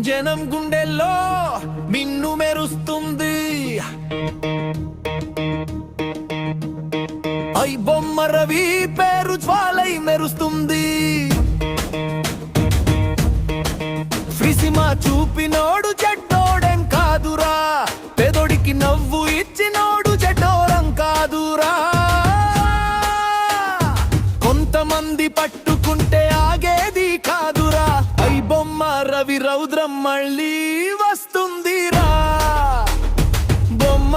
జనం గుండెల్లో మిన్ను మెరుస్తుంది. ఐ బొమ్మ రవి పేరు జ్వాలై మెరుస్తుంది. ఫ్రిసిమా చూపినోడు చెడ్డోడేం కాదురా. పెదొడికి నవ్వు ఇచ్చినోడు చెడ్డోరం కాదురా. కొంతమంది పట్టి రవి రౌద్రం మళ్ళీ వస్తుందిరా. బొమ్మ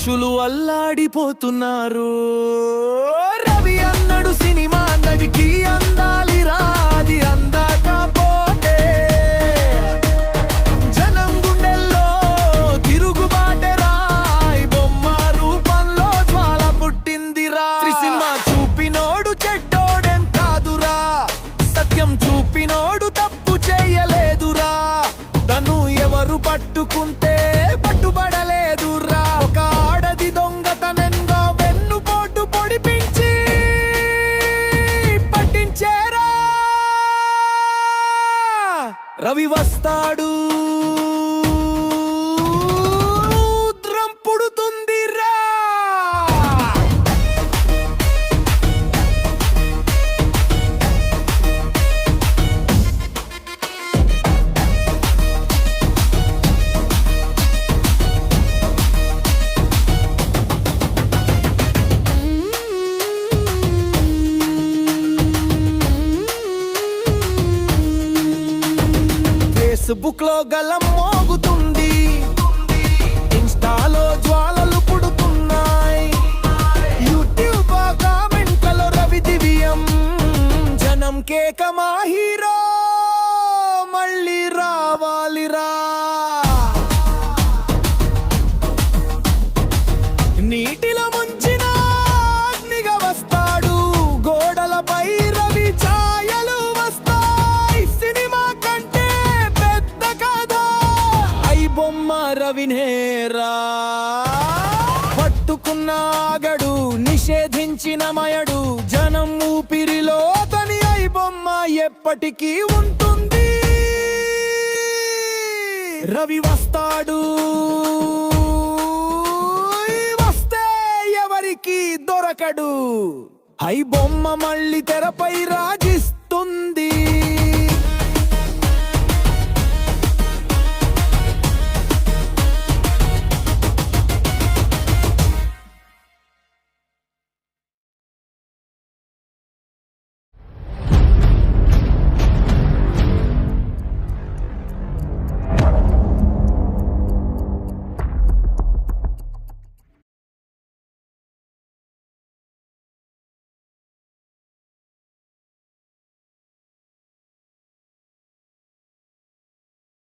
మనుషులు అల్లాడిపోతున్నారు. రవి అన్నడు సినిమా నడికి రవి వస్తాడు. ఫేస్బుక్లో గలం మోగుతుంది. ఇన్స్టాలో జ్వాలలు పుడుతున్నాయి. యూట్యూబ్ కామెంట్లలో రవి దివ్యం. జనం కేక మా వినేరా. పట్టుకున్న ఆగడు నిషేధించిన మయడు జనం ఊపిరిలో తని అయి బొమ్మ ఎప్పటికీ ఉంటుంది. రవి వస్తాడు. వస్తే ఎవరికి దొరకడు. ఐ బొమ్మ మళ్ళీ తెరపై రాజ